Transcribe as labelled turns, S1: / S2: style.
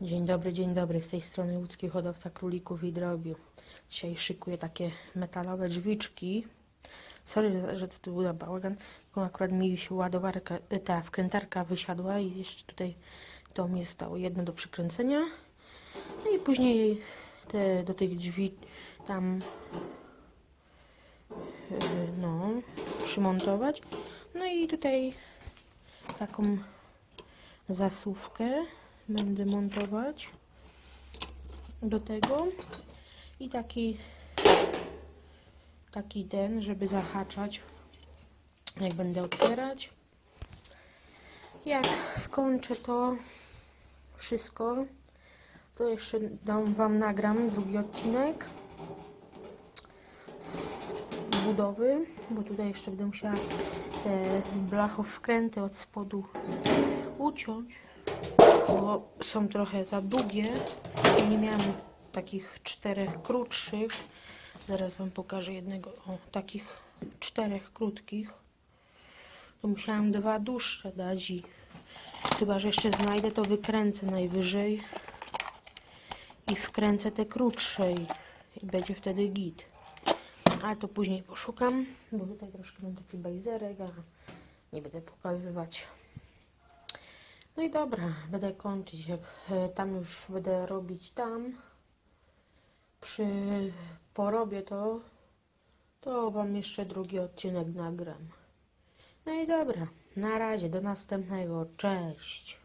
S1: Dzień dobry, dzień dobry. Z tej strony łódzki hodowca królików i drobiu. Dzisiaj szykuję takie metalowe drzwiczki. Sorry, że- to tu był bałagan, tylko akurat mi się ładowarka, y, ta wkrętarka wysiadła i jeszcze tutaj to mi zostało jedno do przykręcenia. No i później te, do tych drzwi tam y, no, przymontować. No i tutaj taką zasuwkę będę montować do tego. I taki taki ten, żeby zahaczać jak będę otwierać. Jak skończę to wszystko to jeszcze dam wam nagram drugi odcinek z budowy bo tutaj jeszcze będę musiała te blachowkręty od spodu uciąć bo są trochę za długie i nie miałam takich czterech krótszych. Zaraz Wam pokażę jednego, o, takich czterech krótkich. To musiałam dwa dłuższe dać i chyba, że jeszcze znajdę, to wykręcę najwyżej i wkręcę te krótsze i, i będzie wtedy git. Ale to później poszukam, bo tutaj troszkę mam taki bajzerek, a nie będę pokazywać. No i dobra, będę kończyć. Jak e, tam już będę robić tam, przy porobię to, to wam jeszcze drugi odcinek nagram. No i dobra, na razie, do następnego, cześć.